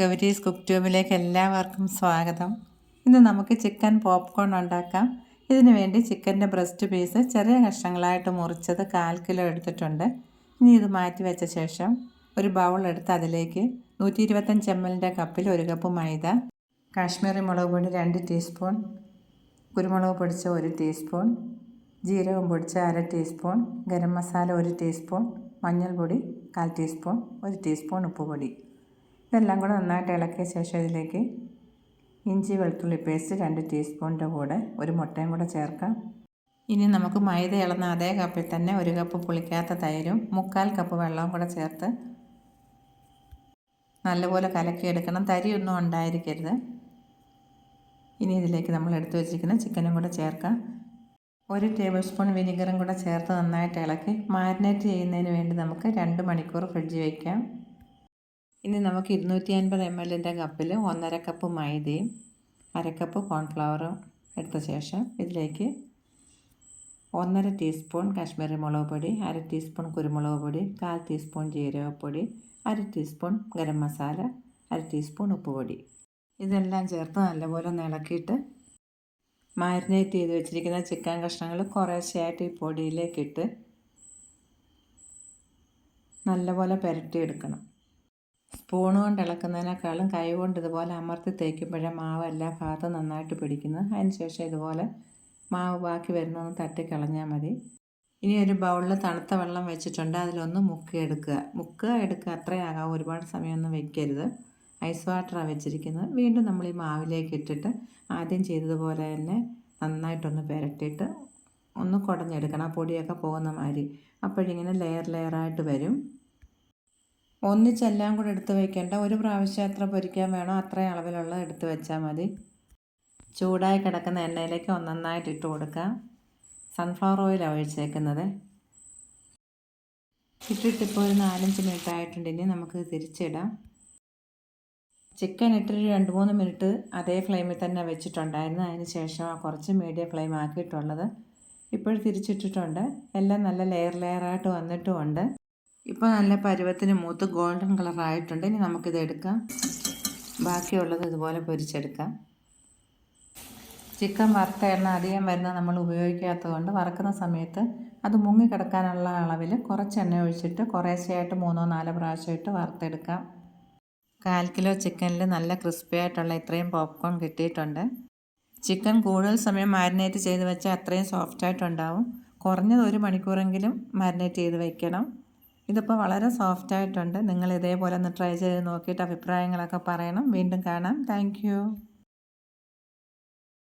Gowri's cook ട്യൂബിലേക്ക് എല്ലാവർക്കും സ്വാഗതം. ഇന്ന് നമുക്ക് ചിക്കൻ പോപ്കോൺ ഉണ്ടാക്കാം. ഇതിനു വേണ്ടി ചിക്കന്റെ ബ്രസ്റ്റ് പീസ് ചെറിയ കഷ്ണങ്ങളായിട്ട് മുറിച്ചത് കാൽ കിലോ എടുത്തിട്ടുണ്ട്. ഇനി ഇത് മാറ്റി വെച്ച ശേഷം ഒരു ബൗൾ എടുത്ത് അതിലേക്ക് നൂറ്റി ഇരുപത്തഞ്ച് എം കപ്പിൽ ഒരു കപ്പ് മൈദ കാശ്മീരി മുളക് പൊടി രണ്ട് ടീസ്പൂൺ കുരുമുളക് പൊടിച്ച ഒരു ടീസ്പൂൺ ജീരകം പൊടിച്ച അര ടീസ്പൂൺ ഗരം മസാല ഒരു ടീസ്പൂൺ മഞ്ഞൾപ്പൊടി കാൽ ടീസ്പൂൺ ഒരു ടീസ്പൂൺ ഉപ്പുപൊടി. ഇതെല്ലാം കൂടെ നന്നായിട്ട് ഇളക്കിയ ശേഷം ഇതിലേക്ക് ഇഞ്ചി വെളുത്തുള്ളി പേസ്റ്റ് രണ്ട് ടീസ്പൂണിന്റെ കൂടെ ഒരു മുട്ടയും കൂടെ ചേർക്കാം. ഇനി നമുക്ക് മൈദ ഇളന്ന അതേ കപ്പിൽ തന്നെ ഒരു കപ്പ് പുളിക്കാത്ത തൈരും മുക്കാൽ കപ്പ് വെള്ളവും കൂടെ ചേർത്ത് നല്ലപോലെ കലക്കിയെടുക്കണം. തരിയൊന്നും ഉണ്ടായിരിക്കരുത്. ഇനി ഇതിലേക്ക് നമ്മൾ എടുത്തു വെച്ചിരിക്കുന്ന ചിക്കനും കൂടെ ചേർക്കാം. ഒരു ടേബിൾ സ്പൂൺ വിനിഗറും കൂടെ ചേർത്ത് നന്നായിട്ട് ഇളക്കി മാരിനേറ്റ് ചെയ്യുന്നതിന് വേണ്ടി നമുക്ക് രണ്ട് മണിക്കൂർ ഫ്രിഡ്ജിൽ വയ്ക്കാം ഇനി നമുക്ക് ഇരുന്നൂറ്റി അൻപത് എം എല്ലിന്റെ കപ്പിൽ ഒന്നര കപ്പ് മൈദയും അരക്കപ്പ് കോൺഫ്ലവറും എടുത്ത ശേഷം ഇതിലേക്ക് ഒന്നര ടീസ്പൂൺ കാശ്മീരി മുളക് പൊടി അര ടീസ്പൂൺ കുരുമുളക് പൊടി കാൽ ടീസ്പൂൺ ജീരകപ്പൊടി അര ടീസ്പൂൺ ഗരം മസാല അര ടീസ്പൂൺ ഉപ്പുപൊടി ഇതെല്ലാം ചേർത്ത് നല്ലപോലെ ഒന്ന് ഇളക്കിയിട്ട് മാരിനേറ്റ് ചെയ്ത് വെച്ചിരിക്കുന്ന ചിക്കൻ കഷ്ണങ്ങൾ കുറേശ്ശെയായിട്ട് ഈ പൊടിയിലേക്കിട്ട് നല്ലപോലെ പുരട്ടിയെടുക്കണം സ്പൂൺ കൊണ്ട് ഇളക്കുന്നതിനേക്കാളും കൈ കൊണ്ട് ഇതുപോലെ അമർത്തി തേക്കുമ്പോഴേ മാവ് എല്ലാ ഭാഗത്തും നന്നായിട്ട് പിടിക്കുന്നത് അതിന് ശേഷം ഇതുപോലെ മാവ് ബാക്കി വരുന്നൊന്ന് തട്ടിക്കളഞ്ഞാൽ മതി. ഇനി ഒരു ബൗളിൽ തണുത്ത വെള്ളം വെച്ചിട്ടുണ്ട്. അതിലൊന്ന് മുക്കിയെടുക്കുക മുക്കുക എടുക്കുക അത്രയാകാം. ഒരുപാട് സമയമൊന്നും വെക്കരുത്. ഐസ് വാട്ടറാണ് വെച്ചിരിക്കുന്നത്. വീണ്ടും നമ്മൾ ഈ മാവിലേക്ക് ഇട്ടിട്ട് ആദ്യം ചെയ്തതുപോലെ തന്നെ നന്നായിട്ടൊന്ന് പുരട്ടിയിട്ട് ഒന്ന് കുടഞ്ഞെടുക്കണം. ആ പൊടിയൊക്കെ പോകുന്ന മാതിരി. അപ്പോഴിങ്ങനെ ലെയർ ലെയറായിട്ട് വരും. ഒന്നിച്ചെല്ലാം കൂടെ എടുത്ത് വയ്ക്കേണ്ട ഒരു പ്രാവശ്യം എത്ര പൊരിക്കാൻ വേണോ അത്രയും അളവിലുള്ള എടുത്ത് വെച്ചാൽ മതി. ചൂടായി കിടക്കുന്ന എണ്ണയിലേക്ക് ഒന്നൊന്നായിട്ട് ഇട്ട് കൊടുക്കുക സൺഫ്ലവർ ഓയിലാണ് ഒഴിച്ചേക്കുന്നത്. ഇട്ടിട്ടിപ്പോൾ ഒരു നാലഞ്ച് മിനിറ്റ് ആയിട്ടുണ്ട്. ഇനി നമുക്ക് തിരിച്ചിടാം. ചിക്കൻ ഇട്ടൊരു രണ്ട് മൂന്ന് മിനിറ്റ് അതേ ഫ്ലെയിമിൽ തന്നെ വെച്ചിട്ടുണ്ടായിരുന്നു. അതിന് ശേഷം കുറച്ച് മീഡിയം ഫ്ലെയിം ആക്കിയിട്ടുള്ളത്. ഇപ്പോൾ തിരിച്ചിട്ടിട്ടുണ്ട്. എല്ലാം നല്ല ലെയർ ലെയറായിട്ട് വന്നിട്ടുമുണ്ട്. ഇപ്പോൾ നല്ല പരുവത്തിന് മൂത്ത് ഗോൾഡൻ കളർ ആയിട്ടുണ്ട്. ഇനി നമുക്കിത് എടുക്കാം. ബാക്കിയുള്ളത് ഇതുപോലെ പൊരിച്ചെടുക്കാം. ചിക്കൻ വറുത്ത എണ്ണ അധികം വരുന്ന നമ്മൾ ഉപയോഗിക്കാത്തതുകൊണ്ട് വറക്കുന്ന സമയത്ത് അത് മുങ്ങിക്കിടക്കാനുള്ള അളവിൽ കുറച്ച് എണ്ണ ഒഴിച്ചിട്ട് കുറേശ്ശെയായിട്ട് മൂന്നോ നാലോ പ്രാവശ്യമായിട്ട് വറുത്തെടുക്കാം. കാൽ കിലോ ചിക്കനിൽ നല്ല ക്രിസ്പി ആയിട്ടുള്ള ഇത്രയും പോപ്കോൺ കിട്ടിയിട്ടുണ്ട്. ചിക്കൻ കൂടുതൽ സമയം മാരിനേറ്റ് ചെയ്ത് വെച്ചാൽ അത്രയും സോഫ്റ്റായിട്ടുണ്ടാവും. കുറഞ്ഞത് ഒരു മണിക്കൂറെങ്കിലും മാരിനേറ്റ് ചെയ്ത് വയ്ക്കണം ഇതിപ്പോൾ വളരെ സോഫ്റ്റ് ആയിട്ടുണ്ട്. നിങ്ങൾ ഇതേപോലെ ഒന്ന് ട്രൈ ചെയ്ത് നോക്കിയിട്ട് അഭിപ്രായങ്ങളൊക്കെ പറയണം. വീണ്ടും കാണാം. താങ്ക്